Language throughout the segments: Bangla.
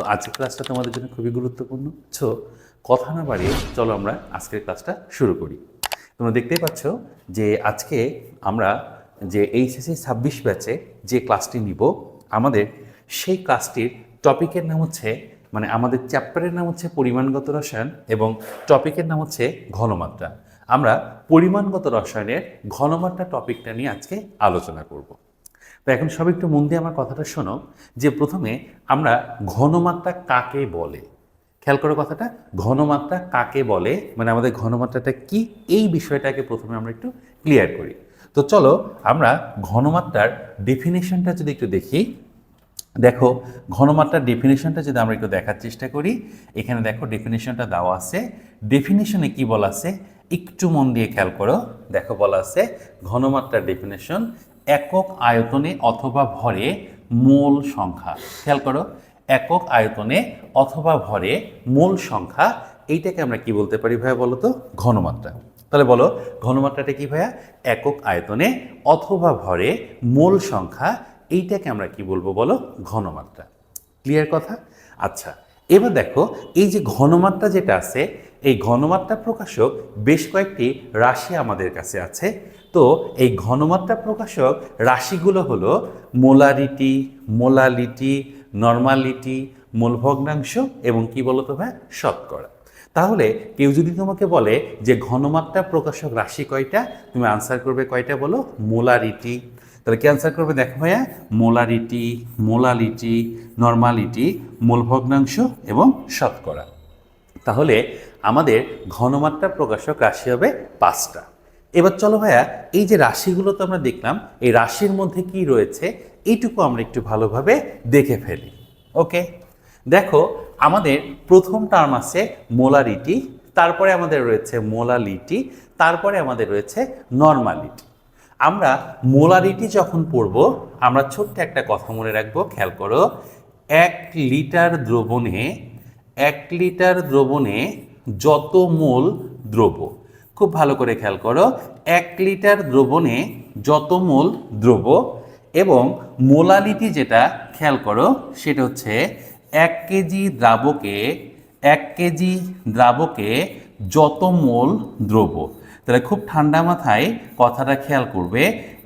তো আজকের ক্লাসটা তোমাদের জন্য খুবই গুরুত্বপূর্ণ। সো কথা না বাড়িয়ে চলো আমরা আজকের ক্লাসটা শুরু করি। তোমরা দেখতেই পাচ্ছ যে আজকে আমরা যে এইচএসসি ছাব্বিশ ব্যাচে যে ক্লাসটি নিব, আমাদের সেই ক্লাসটির টপিকের নাম হচ্ছে মানে আমাদের চ্যাপ্টারের নাম হচ্ছে পরিমাণগত রসায়ন এবং টপিকের নাম হচ্ছে ঘনমাত্রা। আমরা পরিমাণগত রসায়নের ঘনমাত্রা টপিকটা নিয়ে আজকে আলোচনা করব। তো এখন সব একটু মন দিয়ে আমার কথাটা শোনো, যে প্রথমে আমরা ঘনমাত্রা কাকে বলে? খেয়াল করো কথাটা, ঘনমাত্রা কাকে বলে? মানে আমাদের ঘনমাত্রাটা কি? এই বিষয়টাকে প্রথমে আমরা একটু ক্লিয়ার করি। তো চলো আমরা ঘনমাত্রার ডেফিনেশনটা যদি একটু দেখি। দেখো, ঘনমাত্রার ডেফিনেশনটা যদি আমরা একটু দেখার চেষ্টা করি, এখানে দেখো ডেফিনেশনটা দেওয়া আছে। ডেফিনেশনে কি বলা আছে? একটু মন দিয়ে খেয়াল করো। দেখো বলা আছে, ঘনমাত্রার ডেফিনেশন একক আয়তনে অথবা ভরে মোল সংখ্যা। খেয়াল করো, একক আয়তনে অথবা ভরে মোল সংখ্যা, এইটাকে আমরা কি বলতে পারি ভাইয়া বলো তো? ঘনমাত্রা। তাহলে বলো, ঘনমাত্রাটা কি ভাইয়া? একক আয়তনে অথবা ভরে মোল সংখ্যা, এইটাকে আমরা কি বলব বলো? ঘনমাত্রা। ক্লিয়ার কথা? আচ্ছা এবার দেখো, এই যে ঘনমাত্রা যেটা আছে এই ঘনমাত্রা প্রকাশক বেশ কয়েকটি রাশি আমাদের কাছে আছে। তো এই ঘনমাত্রা প্রকাশক রাশিগুলো হলো মোলারিটি, মোলালিটি, নর্মালিটি মূল ভগ্নাংশ এবং কি বলতো ভাই? শতকরা। তাহলে কেউ যদি তোমাকে বলে যে ঘনমাত্রা প্রকাশক রাশি কয়টা, তুমি আনসার করবে কয়টা বলো? মোলারিটি। তাহলে কি আনসার করবে দেখো ভাইয়া? মোলারিটি, মোলালিটি, নর্মালিটি মূল ভগ্নাংশ এবং শতকরা। তাহলে আমাদের ঘনমাত্রা প্রকাশক রাশি হবে পাঁচটা। এবার চলো ভাইয়া, এই যে রাশিগুলো তো আমরা দেখলাম, এই রাশির মধ্যে কি রয়েছে, এইটুকু আমরা একটু ভালোভাবে দেখে ফেলি। ওকে? দেখো, আমাদের প্রথম টার্ম আছে মোলারিটি তারপরে আমাদের রয়েছে মোলালিটি তারপরে আমাদের রয়েছে নর্মালিটি আমরা মোলারিটি যখন পড়ব, আমরা ছোট্ট একটা কথা মনে রাখব, খেয়াল করো, এক লিটার দ্রবণে এক লিটার দ্রবণে যত মোল দ্রব্য খুব ভালো করে খেয়াল করো, এক লিটার দ্রবণে যত মোল দ্রব্য এবং মোলালিটি যেটা, খেয়াল করো, সেটা হচ্ছে এক কেজি দ্রাবকে, এক কেজি দ্রাবকে যত মোল দ্রব্য তাহলে খুব ঠান্ডা মাথায় কথাটা খেয়াল করবে,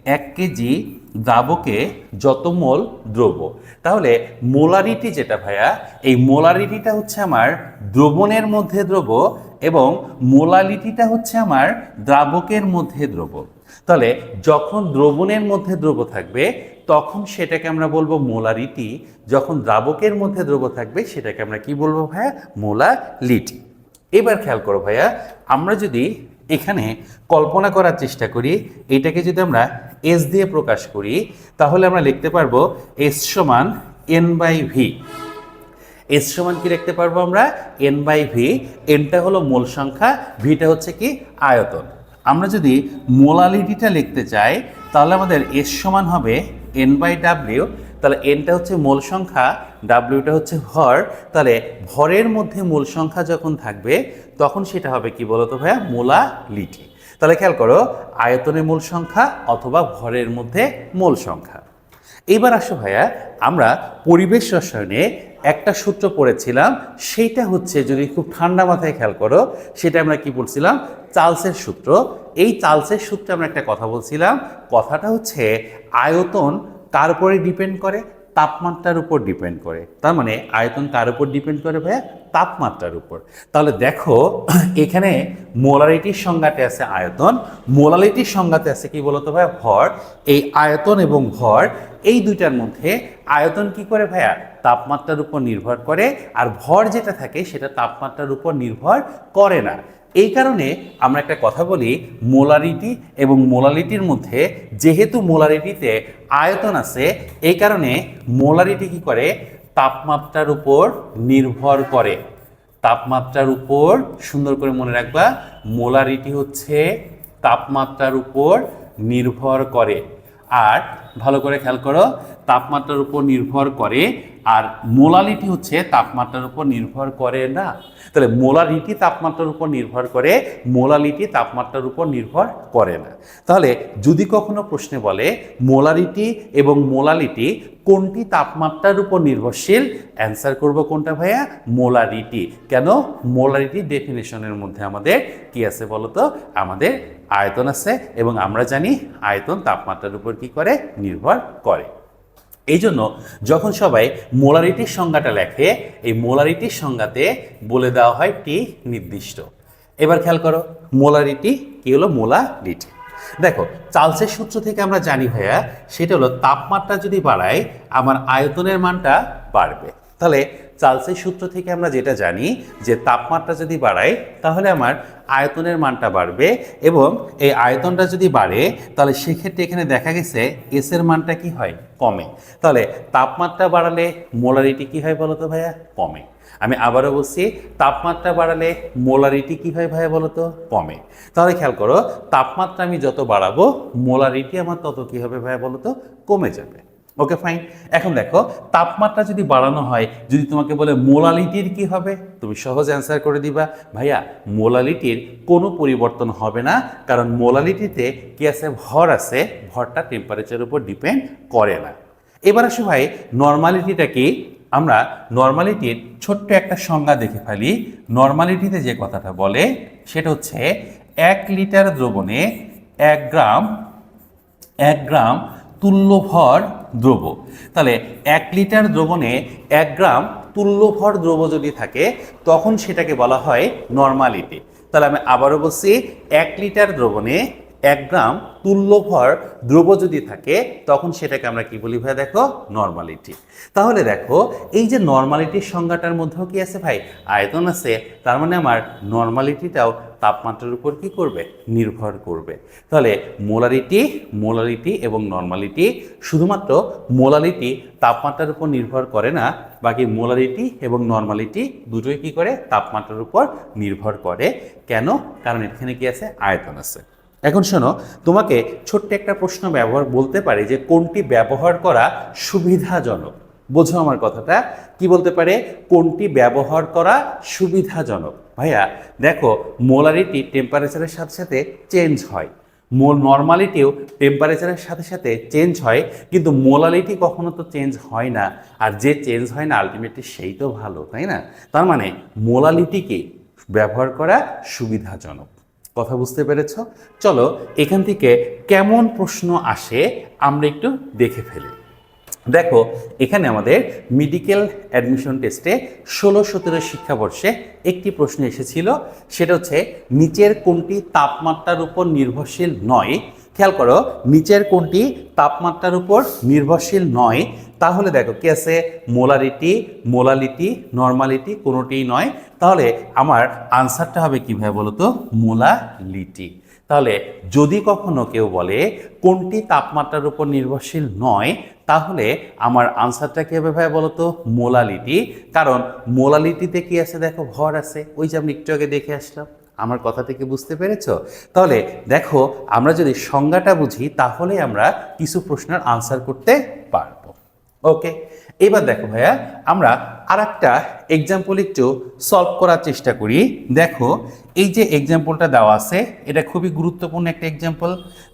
এক কেজি দ্রাবকে যত মোল দ্রব্য। তাহলে মোলারিটি যেটা ভাইয়া, এই মোলারিটিটা হচ্ছে আমার দ্রবণের মধ্যে দ্রব্য এবং মোলালিটিটা হচ্ছে আমার দ্রাবকের মধ্যে দ্রব্য। তাহলে যখন দ্রবণের মধ্যে দ্রব্য থাকবে, তখন সেটাকে আমরা বলব মোলারিটি। যখন দ্রাবকের মধ্যে দ্রব্য থাকবে, সেটাকে আমরা কি বলব ভাইয়া? মোলালিটি। এবার খেয়াল করো ভাইয়া, আমরা যদি এখানে কল্পনা করার চেষ্টা করি, এটাকে যদি আমরা এস দিয়ে প্রকাশ করি, তাহলে আমরা লিখতে পারব এস সমান এন বাই ভি এস সমান কি লিখতে পারব আমরা? এন বাই ভি এনটা হলো মূল সংখ্যা ভিটা হচ্ছে কি? আয়তন। আমরা যদি মোলালিটিটা লিখতে চাই, তাহলে আমাদের এস সমান হবে এন বাই ডাব্লিউ তাহলে এনটা হচ্ছে মূল সংখ্যা ডাব্লিউটা হচ্ছে ভর, তাহলে ভরের মধ্যে মূল সংখ্যা যখন থাকবে, তখন সেটা হবে কি বলতো ভাইয়া? মোলালিটি। তাহলে খেয়াল করো আয়তনের মূল সংখ্যা অথবা ভরের মধ্যে মূল সংখ্যা। এইবার আসো ভাইয়া, আমরা পরিবেশ রসায়নে একটা সূত্র পড়েছিলাম, সেইটা হচ্ছে যদি খুব ঠান্ডা মাথায় খেয়াল করো, সেটা আমরা কি বলছিলাম? চার্লসের সূত্র। এই চার্লসের সূত্রে আমরা একটা কথা বলছিলাম, কথাটা হচ্ছে আয়তন কার উপরে ডিপেন্ড করে, তাপমাত্রার উপর ডিপেন্ড করে। তার মানে আয়তন কার উপর ডিপেন্ড করে ভাইয়া? তাপমাত্রার উপর। তাহলে দেখো, এখানে মোলারিটির সংজ্ঞাতে আছে আয়তন। মোলারিটির সংজ্ঞাতে আছে কি বলতো ভাইয়া? ভর। এই আয়তন এবং ভর, এই দুইটার মধ্যে আয়তন কি করে ভাইয়া? তাপমাত্রার উপর নির্ভর করে, আর ভর যেটা থাকে সেটা তাপমাত্রার উপর নির্ভর করে না। এই কারণে আমরা একটা কথা বলি, মোলারিটি এবং মোলালিটির মধ্যে যেহেতু মোলারিটিতে আয়তন আছে, এই কারণে মোলারিটি কি করে? তাপমাত্রার উপর নির্ভর করে। তাপমাত্রার উপর, সুন্দর করে মনে রাখবা, মোলারিটি হচ্ছে তাপমাত্রার উপর নির্ভর করে। আর ভালো করে খেয়াল করো তাপমাত্রার উপর নির্ভর করে, আর মোলালিটি হচ্ছে তাপমাত্রার উপর নির্ভর করে না। তাহলে মোলারিটি তাপমাত্রার উপর নির্ভর করে মোলালিটি তাপমাত্রার উপর নির্ভর করে না। তাহলে যদি কখনো প্রশ্নে বলে, মোলারিটি এবং মোলালিটি কোনটি তাপমাত্রার উপর নির্ভরশীল? অ্যান্সার করব কোনটা ভাইয়া? মোলারিটি। কেন? মোলারিটি ডেফিনেশনের মধ্যে আমাদের কি আছে বলতো আমাদের আয়তন আছে এবং আমরা জানি আয়তন তাপমাত্রার উপর কি করে? নির্ভর করে। এই জন্য যখন সবাই মোলারিটির সংজ্ঞাটা লেখে, এই মোলারিটির সংজ্ঞাতে বলে দেওয়া হয় টি নির্দিষ্ট। এবার খেয়াল করো, মোলারিটি কি হলো? মোলারিটি। দেখো, চার্লসের সূত্র থেকে আমরা জানি ভাইয়া, সেটা হলো তাপমাত্রা যদি বাড়ায়, আমার আয়তনের মানটা বাড়বে। তাহলে চার্লসের সূত্র থেকে আমরা যেটা জানি যে তাপমাত্রা যদি বাড়ায়, তাহলে আমার আয়তনের মানটা বাড়বে এবং এই আয়তনটা যদি বাড়ে, তাহলে সেক্ষেত্রে এখানে দেখা গেছে এসের মানটা কি হয়? কমে। তাহলে তাপমাত্রা বাড়ালে মোলারিটি কি হয় বলো তো ভাইয়া? কমে। আমি আবারও বলছি, তাপমাত্রা বাড়ালে মোলারিটি কি হয় ভাইয়া বলতো? কমে। তাহলে খেয়াল করো, তাপমাত্রা আমি যত বাড়াবো, মোলারিটি আমার তত কি হবে ভাইয়া বলতো? কমে যাবে। ওকে ফাইন এখন দেখো, তাপমাত্রা যদি বাড়ানো হয়, যদি তোমাকে বলে মোলালিটির কি হবে, তুমি সহজ অ্যান্সার করে দিবা। ভাইয়া, মোলালিটির কোনো পরিবর্তন হবে না, কারণ মোলালিটিতে কি আছে? ভর আছে, ভরটা টেম্পারেচারের উপর ডিপেন্ড করে না। এবার আসো ভাই নর্মালিটিটা কি? আমরা নর্মালিটির ছোট্ট একটা সংজ্ঞা দেখে ফেলি। নর্মালিটিতে যে কথাটা বলে, সেটা হচ্ছে এক লিটার দ্রবণে এক গ্রাম এক গ্রাম তুল্যভর দ্রব তাহলে এক লিটার দ্রবণে এক গ্রাম তুল্যভর দ্রব যদি থাকে, তখন সেটাকে বলা হয় নর্মালিটি তাহলে আমি আবারও বলছি, এক লিটার দ্রবণে এক গ্রাম তুল্যভর দ্রব যদি থাকে, তখন সেটাকে আমরা কি বলি ভাই দেখো? নর্মালিটি তাহলে দেখো, এই যে নর্মালিটির সংজ্ঞাটার মধ্যেও কি আছে ভাই? আয়তন আছে। তার মানে আমার নর্মালিটিটাও তাপমাত্রার উপর কি করবে? নির্ভর করবে। তাহলে মোলারিটি মোলারিটি এবং নর্মালিটি শুধুমাত্র মোলারিটি তাপমাত্রার উপর নির্ভর করে না, বাকি মোলারিটি এবং নর্মালিটি দুটোই কি করে? তাপমাত্রার উপর নির্ভর করে। কেন? কারণ এখানে কি আছে? আয়তন আছে। এখন শোনো, তোমাকে ছোট্ট একটা প্রশ্ন ব্যবহার বলতে পারে যে কোনটি ব্যবহার করা সুবিধাজনক? বোঝো আমার কথাটা। কি বলতে পারে? কোনটি ব্যবহার করা সুবিধাজনক? ভাইয়া, দেখো, মোলারিটি টেম্পারেচারের সাথে সাথে চেঞ্জ হয়। মোল নর্মালিটিও টেম্পারেচারের সাথে সাথে চেঞ্জ হয়, কিন্তু মোলালিটি কখনো তো চেঞ্জ হয় না। আর যে চেঞ্জ হয় না আলটিমেটলি সেই তো ভালো, তাই না? তার মানে মোলালিটিকে ব্যবহার করা সুবিধাজনক। কথা বুঝতে পেরেছ? চলো, এখান থেকে কেমন প্রশ্ন আসে আমরা একটু দেখে ফেলি। দেখো, এখানে আমাদের মেডিকেল অ্যাডমিশন টেস্টে ষোলো সতেরো শিক্ষাবর্ষে একটি প্রশ্ন এসেছিল। সেটা হচ্ছে, নিচের কোনটি তাপমাত্রার উপর নির্ভরশীল নয়? খেয়াল করো, নিচের কোনটি তাপমাত্রার উপর নির্ভরশীল নয়? তাহলে দেখো, কি আছে? মোলারিটি, মোলালিটি নর্মালিটি কোনোটিই নয়। তাহলে আমার আনসারটা হবে কীভাবে বলো তো? মোলালিটি। তাহলে যদি কখনো কেউ বলে, কোনটি তাপমাত্রার উপর নির্ভরশীল নয়? তাহলে আমার আনসারটা কী হবে ভাই বলতো? মোলালিটি। কারণ মোলালিটিতে কি আছে দেখো? ভর আছে। ওই যে আমি একটু আগে দেখে আসলাম। আমার কথা থেকে বুঝতে পেরেছ? তাহলে দেখো, আমরা যদি সংজ্ঞাটা বুঝি তাহলে আমরা কিছু প্রশ্নের আনসার করতে পারব। ওকে? এবার দেখো ভাইয়া, আমরা আর একটা এক্সাম্পল একটু সলভ করার চেষ্টা করি। দেখো, এই যে এক্সাম্পলটা দেওয়া আছে, এটা খুবই গুরুত্বপূর্ণ একটা এক্সাম্পল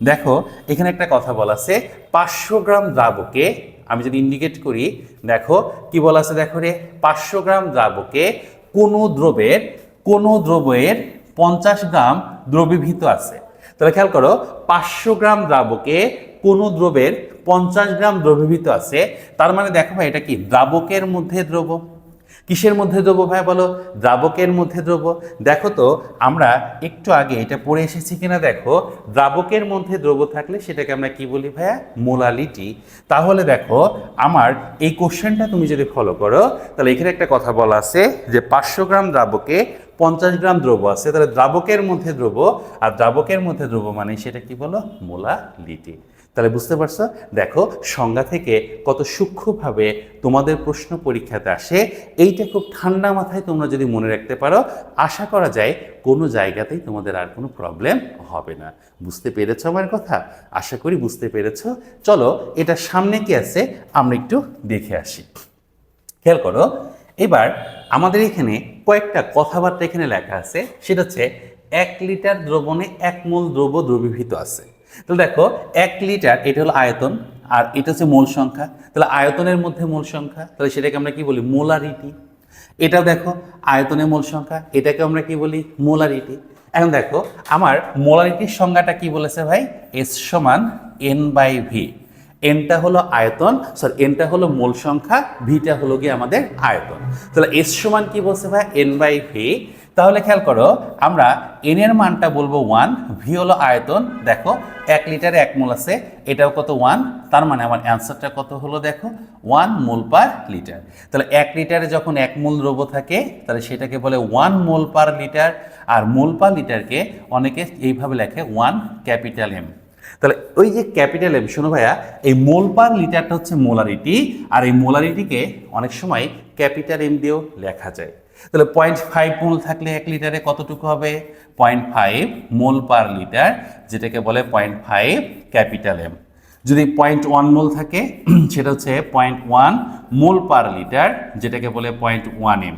দেখো, এখানে একটা কথা বলা আছে, পাঁচশো গ্রাম দ্রাবকে, আমি যদি ইন্ডিকেট করি, দেখো, কি বলা আছে দেখো রে? পাঁচশো গ্রাম দ্রাবকে কোনো দ্রবের কোনো দ্রবের পঞ্চাশ গ্রাম দ্রবীভূত আছে। তাহলে খেয়াল করো, পাঁচশো গ্রাম দ্রাবকে কোনো দ্রবের পঞ্চাশ গ্রাম দ্রবীভূত আছে। তার মানে দেখো ভাই, এটা কি দ্রাবকের মধ্যে দ্রব? কিসের মধ্যে দ্রব ভাই বলো? দ্রাবকের মধ্যে দ্রব। দেখো তো, আমরা একটু আগে এটা পড়ে এসেছি কিনা দেখো, দ্রাবকের মধ্যে দ্রব থাকলে সেটাকে আমরা কি বলি ভাইয়া? মোলালিটি। তাহলে দেখো, আমার এই কোশ্চেনটা তুমি যদি ফলো করো, তাহলে এখানে একটা কথা বলা আছে যে পাঁচশো গ্রাম দ্রাবকে পঞ্চাশ গ্রাম দ্রব্য আছে। তাহলে দ্রাবকের মধ্যে দ্রব্য আর দ্রাবকের মধ্যে দ্রব্য মানে সেটা কি বলো? মোলালিটি। তাহলে বুঝতে পারছ? দেখো, সংজ্ঞা থেকে কত সূক্ষ্মভাবে তোমাদের প্রশ্ন পরীক্ষাতে আসে, এইটা খুব ঠান্ডা মাথায় তোমরা যদি মনে রাখতে পারো, আশা করা যায় কোনো জায়গাতেই তোমাদের আর কোনো প্রবলেম হবে না। বুঝতে পেরেছ আমার কথা? আশা করি বুঝতে পেরেছ। চলো, এটা সামনে কি আছে? আমরা একটু দেখে আসি। খেয়াল করো, এবার আমাদের এখানে কয়েকটা কথাবার্তা এখানে লেখা আছে, সেটা হচ্ছে, এক লিটার দ্রবণে এক মোল দ্রব্য দ্রবীভূত আছে। তাহলে দেখো, এক লিটার, এটা হলো আয়তন, আর এটা হচ্ছে মূল সংখ্যা। তাহলে আয়তনের মধ্যে মোল সংখ্যা, তাহলে সেটাকে আমরা কি বলি? মোলারিটি। এটাও দেখো আয়তনের মোল সংখ্যা, এটাকে আমরা কি বলি? মোলারিটি। এখন দেখো, আমার মোলারিটির সংজ্ঞাটা কি বলেছে ভাই? এস সমান এন বাই ভি। এনটা হলো আয়তন সরি এনটা হলো মূল সংখ্যা, ভিটা হলো গিয়ে আমাদের আয়তন। তাহলে এস সমান কি বলছে ভাই? N by V. তাহলে খেয়াল করো, আমরা এন এর মানটা বলব ওয়ান ভি হলো আয়তন, দেখো, এক লিটারে এক মোল আছে, এটাও কত ওয়ান তার মানে আমার অ্যান্সারটা কত হলো দেখো ওয়ান মোল পার লিটার তাহলে এক লিটারে যখন এক মোল দ্রব্য থাকে, তাহলে সেটাকে বলে ওয়ান মোল পার লিটার আর মোল পার লিটারকে অনেকে এইভাবে লেখে ওয়ান ক্যাপিটাল এম তাহলে ওই যে ক্যাপিটাল এম শোনো ভাইয়া, এই মোল পার লিটারটা হচ্ছে মোলারিটি আর এই মোলারিটিকে অনেক সময় ক্যাপিটাল এম দিয়েও লেখা যায়। তাহলে পয়েন্ট ফাইভ মোল থাকলে এক লিটারে কতটুকু হবে? Point five mole per litre, যেটাকে বলে পয়েন্ট ফাইভ ক্যাপিটাল এম। যদি পয়েন্ট ওয়ান মোল থাকে, সেটা হচ্ছে point one mole per litre, যেটাকে বলে point one M.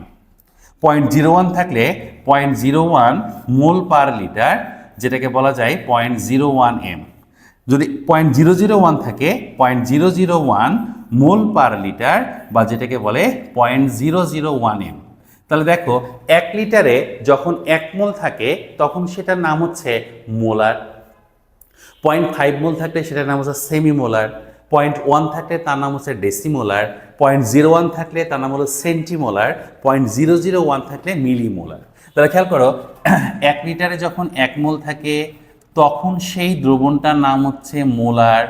Point zero one থাকলে point zero one mole per litre, যেটাকে বলা যায় পয়েন্ট জিরো ওয়ান এম। যদি পয়েন্ট জিরো জিরো ওয়ান থাকে point zero zero one mole per litre, বা যেটাকে বলে point zero zero one M. তাহলে দেখো, এক লিটারে যখন এক মোল থাকে, তখন সেটার নাম হচ্ছে মোলার। পয়েন্ট ফাইভ মোল থাকলে সেটার নাম হচ্ছে সেমি মোলার পয়েন্ট ওয়ান থাকলে তার নাম হচ্ছে ডেসিমোলার পয়েন্ট জিরো ওয়ান থাকলে তার নাম হলো centimolar point zero zero one থাকলে মিলিমোলার তাহলে খেয়াল করো, এক লিটারে যখন এক মোল থাকে, তখন সেই দ্রবণটার নাম হচ্ছে মোলার।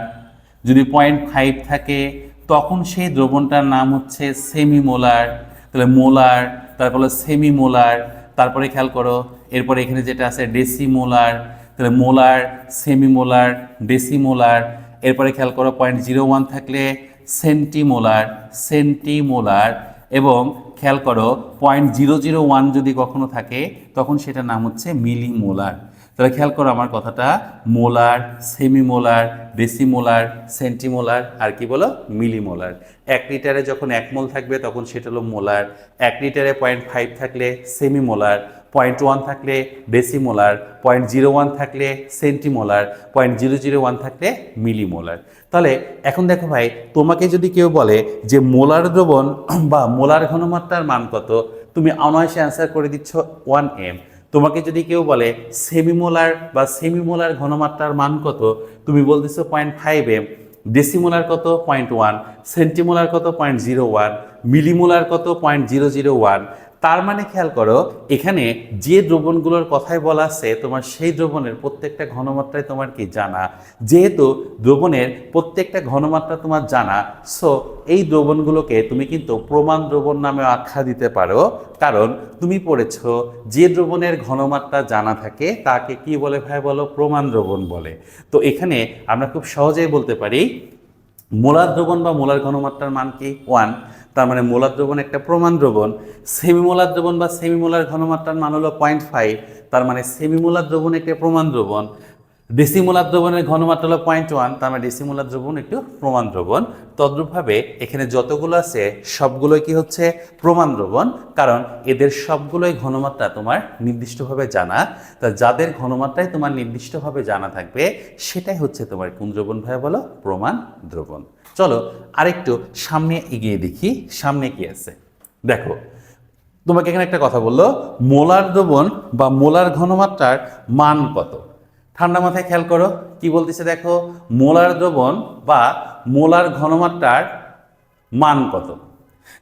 যদি পয়েন্ট ফাইভ থাকে, তখন সেই দ্রবণটার নাম হচ্ছে সেমি মোলার তাহলে মোলার তারপরে সেমি মোলার তারপরে খেয়াল করো, এরপরে এখানে যেটা আছে ডেসিমোলার তাহলে মোলার সেমি মোলার ডেসিমোলার এরপরে খেয়াল করো পয়েন্ট জিরো ওয়ান থাকলে সেন্টিমোলার সেন্টিমোলার এবং খেয়াল করো পয়েন্ট জিরো জিরো ওয়ান যদি কখনো থাকে, তখন সেটার নাম হচ্ছে মিলি মোলার তাহলে খেয়াল করো আমার কথাটা, মোলার, সেমিমোলার, ডেসিমোলার, সেন্টিমোলার, আর কি বলো? মিলিমোলার। এক লিটারে যখন এক মোল থাকবে, তখন সেটা হলো মোলার। এক লিটারে পয়েন্ট ফাইভ থাকলে সেমিমোলার। পয়েন্ট ওয়ান থাকলে ডেসিমোলার পয়েন্ট জিরো ওয়ান থাকলে centimolar point zero zero one থাকলে মিলিমোলার তাহলে এখন দেখো ভাই, তোমাকে যদি কেউ বলে যে মোলার দ্রবণ বা মোলার ঘনমাত্রার মান কত, তুমি অনায়াসে অ্যান্সার করে দিচ্ছ ওয়ান এম তোমাকে যদি কেউ বলে সেমিমোলার বা সেমিমোলার ঘনমাত্রার মান কত, তুমি বলতেছো পয়েন্ট ফাইভ এম ডেসিমোলার কত? পয়েন্ট ওয়ান সেন্টিমোলার কত? পয়েন্ট জিরো ওয়ান মিলিমোলার কত? পয়েন্ট জিরো জিরো ওয়ান তার মানে খেয়াল করো, এখানে যে দ্রবণগুলোর কথাই বলা আছে, তোমার সেই দ্রবণের প্রত্যেকটা ঘনমাত্রায় তোমার কি? জানা। যেহেতু দ্রবণের প্রত্যেকটা ঘনমাত্রা তোমার জানা সো এই দ্রবণগুলোকে তুমি কিন্তু প্রমাণ দ্রবণ নামে আখ্যা দিতে পারো। কারণ তুমি পড়েছ, যে দ্রবণের ঘনমাত্রা জানা থাকে, তাকে কি বলে ভাই বলো? প্রমাণ দ্রবণ বলে। তো এখানে আমরা খুব সহজেই বলতে পারি, মোলার দ্রবণ বা মোলার ঘনমাত্রার মান কি? ওয়ান তার মানে মোলার দ্রবণ একটা প্রমাণ দ্রবণ। সেমিমোলার দ্রবণ বা সেমিমোলার ঘনমাত্রার মান হলো পয়েন্ট ফাইভ তার মানে সেমিমোলার দ্রবণ একটা প্রমাণ দ্রবণ। ডেসিমোলার দ্রবণের ঘনমাত্রা হলো পয়েন্ট ওয়ান তার মানে ডেসিমোলার দ্রবণ একটু প্রমাণ দ্রবণ। তদ্রূপভাবে এখানে যতগুলো আছে, সবগুলোই কি হচ্ছে? প্রমাণ দ্রবণ, কারণ এদের সবগুলোই ঘনমাত্রা তোমার নির্দিষ্টভাবে জানা। তা যাদের ঘনমাত্রায় তোমার নির্দিষ্টভাবে জানা থাকবে, সেটাই হচ্ছে তোমার কোন দ্রবণ ভাই বলো? প্রমাণ দ্রবণ। চলো আরেকটু সামনে এগিয়ে দেখি, সামনে কি আছে। দেখো, তোমাকে এখানে একটা কথা বলল, মোলার দ্রবণ বা মোলার ঘনমাত্রার মান কত? ঠান্ডা মাথায় খেয়াল করো, কি বলতেছে দেখো? মোলার দ্রবণ বা মোলার ঘনমাত্রার মান কত?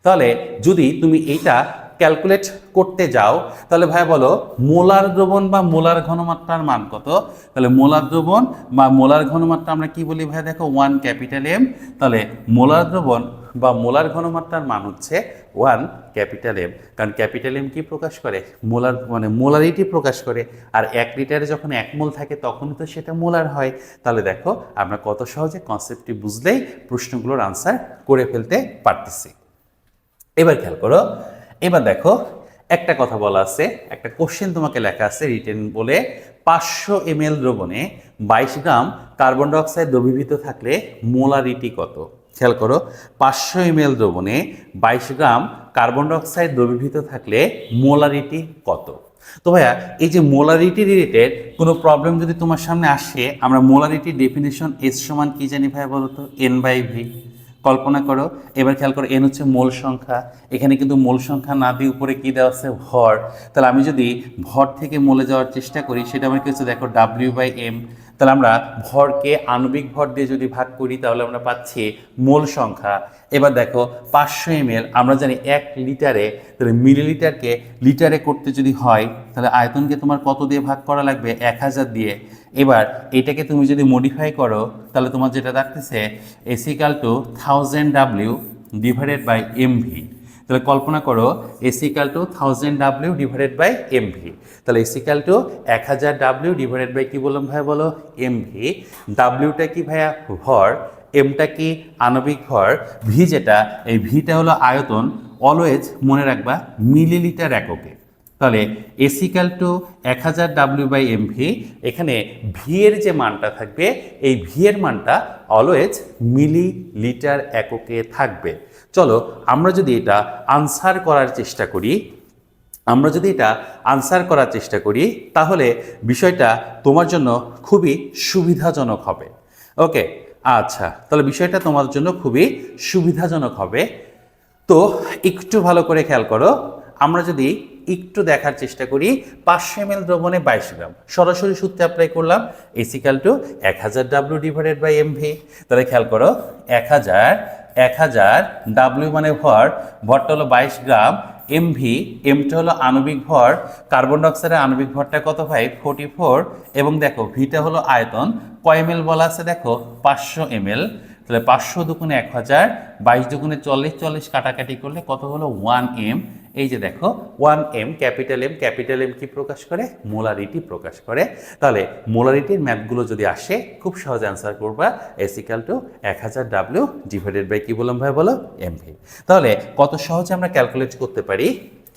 তাহলে যদি তুমি এইটা ক্যালকুলেট করতে যাও, তাহলে ভাই বলো, মোলার দ্রবণ বা মোলার ঘনমাত্রার মান কত? তাহলে মোলার দ্রবণ বা মোলার ঘনমাত্রা আমরা কি বলি ভাই দেখো? ওয়ান ক্যাপিটাল এম তাহলে মোলার দ্রবণ বা মোলার ঘনমাত্রার মান হচ্ছে ওয়ান ক্যাপিটাল এম কারণ ক্যাপিটাল এম কি প্রকাশ করে? মোলার মানে মোলারিটি প্রকাশ করে। আর এক লিটারে যখন এক মোল থাকে তখন তো সেটা মোলার হয়। তাহলে দেখো, আমরা কত সহজে কনসেপ্টটি বুঝলেই প্রশ্নগুলোর আনসার করে ফেলতে পারতেছি। এবার খেয়াল করো এবার দেখো, একটা কথা বলা আছে, একটা কোশ্চেন তোমাকে লেখা আছে রিটেন বলে, পাঁচশো এম এল দ্রবণে বাইশ গ্রাম কার্বন ডাইঅক্সাইড দ্রবীভূত থাকলে মোলারিটি কত? খেয়াল করো, পাঁচশো এমএল দ্রবণে বাইশ গ্রাম কার্বন ডাইঅক্সাইড দ্রবীভূত থাকলে মোলারিটি কত? তো ভাইয়া, এই যে মোলারিটি রিলেটেড কোনো প্রবলেম যদি তোমার সামনে আসে, আমরা মোলারিটি ডেফিনেশন এস সমান কি জানি ভাইয়া বলো তো এন বাই ভি কল্পনা করো, এবার খেয়াল করো এন হচ্ছে মূল সংখ্যা। এখানে কিন্তু মূল সংখ্যা না দিয়ে উপরে কী দেওয়া আছে? ভর। তাহলে আমি যদি ভর থেকে মোলে যাওয়ার চেষ্টা করি, সেটা আমার কি হচ্ছে? দেখো ডাব্লিউ বাই এম তাহলে আমরা ভরকে আণবিক ভর দিয়ে যদি ভাগ করি, তাহলে আমরা পাচ্ছি মোল সংখ্যা। এবার দেখো, পাঁচশো এম আমরা জানি এক লিটারে, তাহলে মিলিলিটারকে লিটারে করতে যদি হয়, তাহলে আয়তনকে তোমার কত দিয়ে ভাগ করা লাগবে? এক হাজার দিয়ে। এবার এটাকে তুমি যদি মডিফাই করো, তাহলে তোমার যেটা থাকতেছে is equal two thousand W divided by MV তাহলে কল্পনা করো is equal two thousand W divided by MV তাহলে এসিকাল টু এক হাজার ডাব্লিউ ডিভাইডেড বাই কী বললাম ভাই বলো? এমভি ডাব্লিউটা কি ভাইয়া? ভর। এমটা কি? আণবিক ভর। ভি যেটা, এই ভিটা হলো আয়তন। অলওয়েজ মনে রাখবা মিলিলিটার এককে। তাহলে এসিক্যাল টু এক হাজার ডাব্লিউ বাই এম ভি এখানে ভি এর যে মানটা থাকবে, এই ভি এর মানটা অলওয়েজ মিলি লিটার এককে থাকবে। চলো আমরা যদি এটা আনসার করার চেষ্টা করি, আমরা যদি এটা আনসার করার চেষ্টা করি, তাহলে বিষয়টা তোমার জন্য খুবই সুবিধাজনক হবে। ওকে আচ্ছা তাহলে বিষয়টা তোমার জন্য খুবই সুবিধাজনক হবে। তো একটু ভালো করে খেয়াল করো, আমরা যদি একটু দেখার চেষ্টা করি। পাঁচশো এম এল দ্রবণে বাইশ গ্রাম। সরাসরি সূত্রে অ্যাপ্লাই করলাম এসিক্যাল টু এক হাজার ডাব্লিউ ডিভাইডেড বাই এমভি তাহলে খেয়াল করো, এক হাজার এক হাজার ডাব্লিউ মানে ভর, ভরটা হলো বাইশ গ্রাম এমভি এমটা হলো আণবিক ভর কার্বন ডাইঅক্সাইডের আণবিক ভরটা কত ভাই? ফোর্টি ফোর এবং দেখো ভিটা হলো আয়তন। কয় এম বলা আছে? দেখো, পাঁচশো এম তাহলে পাঁচশো দুগুণে এক হাজার, বাইশ দুগুণে চল্লিশ চল্লিশ কাটাকাটি করলে কত হলো? One M. এই যে দেখো, one M, capital M capital M কি প্রকাশ করে? মোলারিটি প্রকাশ করে। তাহলে মোলারিটির ম্যাথগুলো যদি আসে, খুব সহজে অ্যান্সার করবা এসিক্যাল টু এক হাজার ডাব্লিউ ডিভাইডেড বাই কি বললাম ভাই বলো? এম ভি তাহলে কত সহজে আমরা ক্যালকুলেট করতে পারি?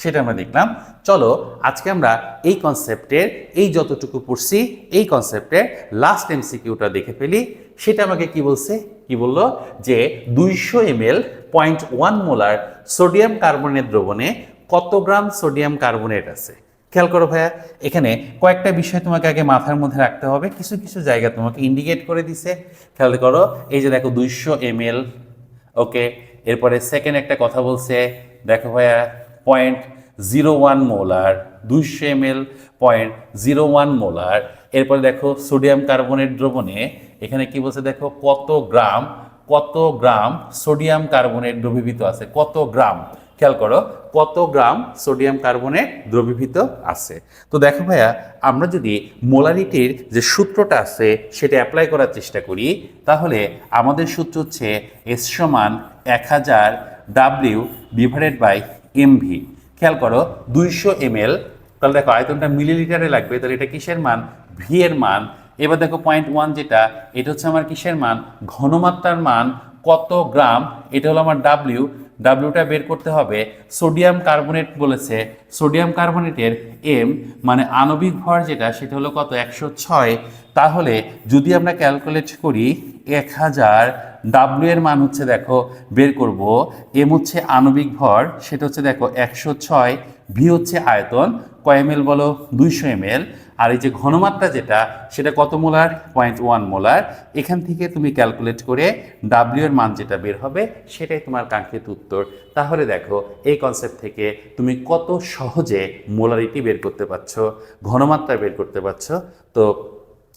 সেটা আমরা দেখলাম। চলো, আজকে আমরা এই কনসেপ্টের এই যতটুকু পড়ছি, এই কনসেপ্টের লাস্ট এমসিকিউটা দেখে ফেলি। সেটা আমাকে কি বলছে? কি বলল? যে দুইশো M L point one molar sodium carbonate দ্রবণে কত গ্রাম সোডিয়াম কার্বনেট আছে? খেয়াল করো ভাইয়া, এখানে কয়েকটা বিষয় তোমাকে আগে মাথার মধ্যে রাখতে হবে। কিছু কিছু জায়গা তোমাকে ইন্ডিকেট করে দিছে। খেয়াল করো, এই যে দেখো দুইশো এম ওকে এরপরে সেকেন্ড একটা কথা বলছে। দেখো ভাইয়া পয়েন্ট জিরো ওয়ান মোলার দুইশো M L point zero one molar এরপরে দেখো সোডিয়াম কার্বনেট দ্রবণে, এখানে কি বলছে দেখো, কত গ্রাম কত গ্রাম সোডিয়াম কার্বনেট দ্রবীভূত আছে? কত গ্রাম? খেয়াল করো, কত গ্রাম সোডিয়াম কার্বনেট দ্রবীভূত আছে? তো দেখো ভাইয়া, আমরা যদি মোলারিটির যে সূত্রটা আছে, সেটা অ্যাপ্লাই করার চেষ্টা করি, তাহলে আমাদের সূত্র হচ্ছে এস সমান এক হাজার ডাব্লিউ ডিভাইডেড বাই এমভি খেয়াল করো, দুইশো এম তাহলে দেখো আয়তনটা মিলিলিটারে লাগবে, তাহলে এটা কিসের মান? ভি এর মান। এবার দেখো পয়েন্ট ওয়ান যেটা, এটা হচ্ছে আমার কিসের মান? ঘনমাত্রার মান কত গ্রাম? এটা হলো আমার ডাব্লিউ ডাব্লিউটা বের করতে হবে সোডিয়াম কার্বনেট বলেছে। সোডিয়াম কার্বনেটের এম মানে আণবিক ভর যেটা, সেটা হলো কত? একশো ছয়। তাহলে যদি আমরা ক্যালকুলেট করি, এক হাজার ডাব্লিউ এর মান হচ্ছে দেখো, বের করব এম হচ্ছে আণবিক ভর, সেটা হচ্ছে দেখো একশো ছয় ভি হচ্ছে আয়তন। কয় এম বলো? দুইশো এম আর এই যে ঘনমাত্রা যেটা, সেটা কত মোলার? Point one molar. এখান থেকে তুমি ক্যালকুলেট করে ডাব্লিউ এর মান যেটা বের হবে, সেটাই তোমার কাঙ্ক্ষিত উত্তর। তাহলে দেখো, এই কনসেপ্ট থেকে তুমি কত সহজে মোলারিটি বের করতে পারছ, ঘনমাত্রা বের করতে পারছ। তো,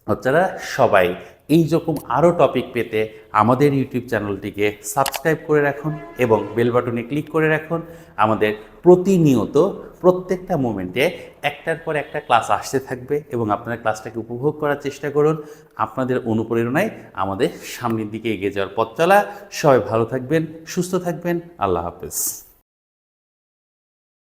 বাচ্চারা, সবাই এই রকম আরও টপিক পেতে আমাদের ইউটিউব চ্যানেলটিকে সাবস্ক্রাইব করে রাখুন এবং বেল বাটনে ক্লিক করে রাখুন। আমাদের প্রতিনিয়ত প্রত্যেকটা মোমেন্টে একটার পর একটা ক্লাস আসতে থাকবে এবং আপনারা ক্লাসটাকে উপভোগ করার চেষ্টা করুন। আপনাদের অনুপ্রেরণায় আমাদের সামনের দিকে এগিয়ে যাওয়ার পথ চলা। সবাই ভালো থাকবেন, সুস্থ থাকবেন। আল্লাহ হাফেজ।